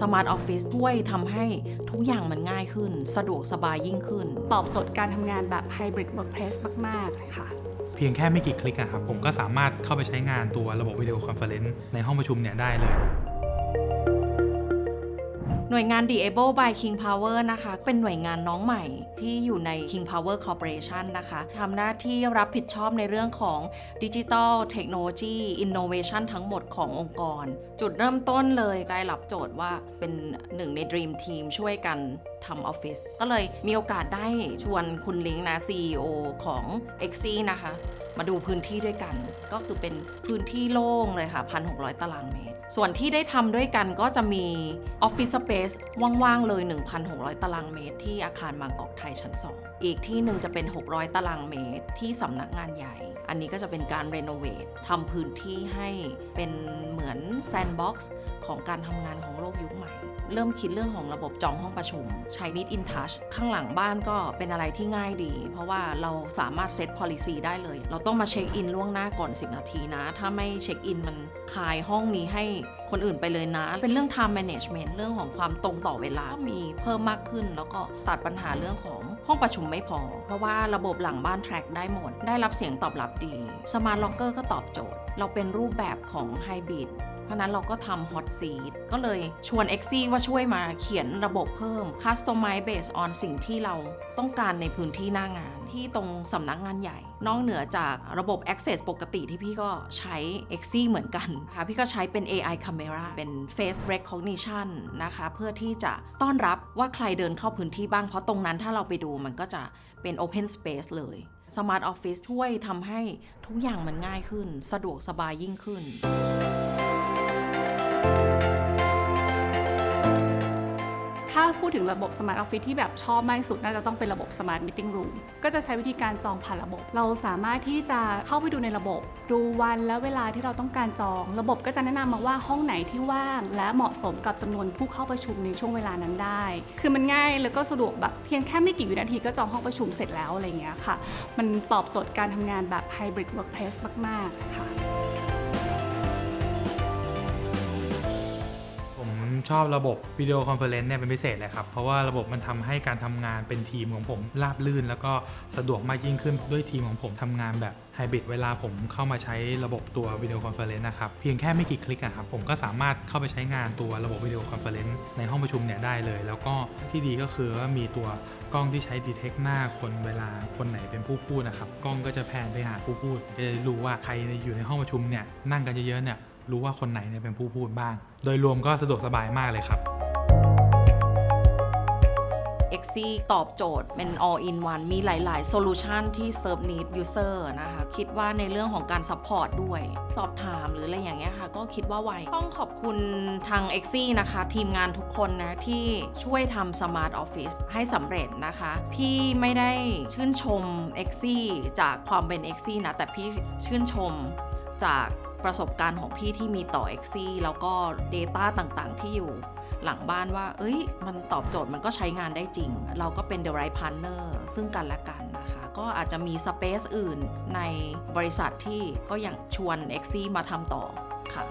สมาร์ทออฟฟิศช่วยทำให้ทุกอย่างมันง่ายขึ้น สะดวกสบายยิ่งขึ้น ตอบโจทย์การทำงานแบบไฮบริดเวิร์กเพลสมากๆค่ะ เพียงแค่ไม่กี่คลิกอะครับ ผมก็สามารถเข้าไปใช้งานตัวระบบวิดีโอคอนเฟอเรนซ์ในห้องประชุมเนี่ยได้เลย หน่วยงาน Diable by King Power นะคะ เป็นหน่วยงานน้องใหม่ที่อยู่ใน King Power Corporation นะคะทำหน้าที่รับผิดชอบในเรื่องของดิจิ t a l Technology Innovation ทั้งหมดขององค์กร จุดเริ่มต้นเลยได้รับโจทย์ว่าเป็นหนึ่งใน Dream Team ช่วยกัน ทำออฟฟิศก็เลยมีโอกาสได้ชวนคุณลิงนะ CEO ของ x อนะคะ มาดูพื้นที่ด้วยกัน ก็คือเป็นพื้นที่โล่งเลยค่ะ 1,600 ตารางเมตร ส่วนที่ได้ทำด้วยกันก็จะมี Office Space ว่างๆเลย 1,600 ตารางเมตร ที่อาคารบางกอกไทยชั้น 2 อีกที่หนึ่งจะเป็น 600 ตารางเมตร ที่สำนักงานใหญ่ อันนี้ก็จะเป็นการรีโนเวททำพื้นที่ให้เป็นเหมือนแซนด์บ็อกซ์ ของการทำงานของโลกยุคใหม่ เริ่มคิดเรื่องของระบบจองห้องประชุมใช้ Meet in Touch ข้างหลังบ้านก็เป็นอะไรที่ง่ายดี เพราะว่าเราสามารถเซต policy ได้เลย เราต้องมาเช็คอินล่วงหน้าก่อน 10 นาทีนะ ถ้าไม่เช็คอินมันคายห้องนี้ให้คนอื่นไปเลยนะ เป็นเรื่อง time management เรื่องของความตรงต่อเวลาก็มีเพิ่มมากขึ้น แล้วก็ตัดปัญหาเรื่องของห้องประชุมไม่พอ เพราะว่าระบบหลังบ้าน track ได้หมด ได้รับเสียงตอบรับดี Smart Locker ก็ตอบโจทย์ เราเป็นรูปแบบของ Hybrid เพราะนั้นเราก็ทำ Hot Seat ก็เลยชวน x อว่าช่วยมาเขียนระบบเพิ่ม Customize based on สิ่งที่เราต้องการในพื้นที่หน้างาน ที่ตรงสำนักงานใหญ่ นอกเหนือจากระบบ Access ปกติที่พี่ก็ใช้ x อเหมือนกันค่ะพี่ก็ใช้เป็น AI Camera เป็น Face Recognition นะคะ เพื่อที่จะต้อนรับว่าใครเดินเข้าพื้นที่บ้าง เพราะตรงนั้นถ้าเราไปดูมันก็จะเป็น Open Space เลย Smart Office ช่วยทำให้ทุกอย่างมันง่ายขึ้น สะดวกสบายยิ่งขึ้น ถ้าพูดถึงระบบ Smart Office ที่แบบชอบมากที่สุดน่าจะต้องเป็นระบบ Smart Meeting Room ก็จะใช้วิธีการจองผ่านระบบ เราสามารถที่จะเข้าไปดูในระบบ ดูวันและเวลาที่เราต้องการจอง ระบบก็จะแนะนำมาว่าห้องไหนที่ว่าง และเหมาะสมกับจำนวนผู้เข้าประชุมในช่วงเวลานั้นได้ คือมันง่ายแล้วก็สะดวกแบบเพียงแค่ไม่กี่วินาทีก็จองห้องประชุมเสร็จแล้วอะไรเงี้ยค่ะ มันตอบโจทย์การทำงานแบบ Hybrid Workplace มากๆค่ะ ชอบระบบวิดีโอคอนเฟอเรนซ์เนี่ยเป็นพิเศษเลยครับ เพราะว่าระบบมันทำให้การทำงานเป็นทีมของผมราบลื่น แล้วก็สะดวกมากยิ่งขึ้นด้วยทีมของผมทำงานแบบไฮบริดเวลาผมเข้ามาใช้ระบบตัววิดีโอคอนเฟอเรนซ์นะครับ เพียงแค่ไม่กี่คลิกอะครับ ผมก็สามารถเข้าไปใช้งานตัวระบบวิดีโอคอนเฟอเรนซ์ในห้องประชุมเนี่ยได้เลย แล้วก็ที่ดีก็คือว่ามีตัวกล้องที่ใช้ดีเทคหน้าคนเวลาคนไหนเป็นผู้พูดนะครับ กล้องก็จะแพนไปหาผู้พูดจะรู้ว่าใครอยู่ในห้องประชุมเนี่ยนั่งกันเยอะๆเนี่ย รู้ว่าคนไหนเนี่ยเป็นผู้พูดบ้าง โดยรวมก็สะดวกสบายมากเลยครับ x อตอบโจทย์เป็น all in one มีหลาย ๆ solution ที่ serve need user นะคะ คิดว่าในเรื่องของการ support ด้วย สอบถามหรืออะไรอย่างเงี้ยค่ะ ก็คิดว่าไว ต้องขอบคุณทาง x อนะคะ ทีมงานทุกคนนะ ที่ช่วยทำ Smart Office ให้สำเร็จนะคะ พี่ไม่ได้ชื่นชม x อจากความเป็น x อนะ แต่พี่ชื่นชมจาก ประสบการณ์ของพี่ที่มีต่อ x อแล้วก็ Data ต่างๆ ที่อยู่หลังบ้านว่า เอ้ย มันตอบโจทย์มันก็ใช้งานได้จริง เราก็เป็น the right partner ซึ่งกันและกันนะคะ ก็อาจจะมี space อื่นในบริษัทที่ก็ยังชวน x อมาทำต่อค่ะ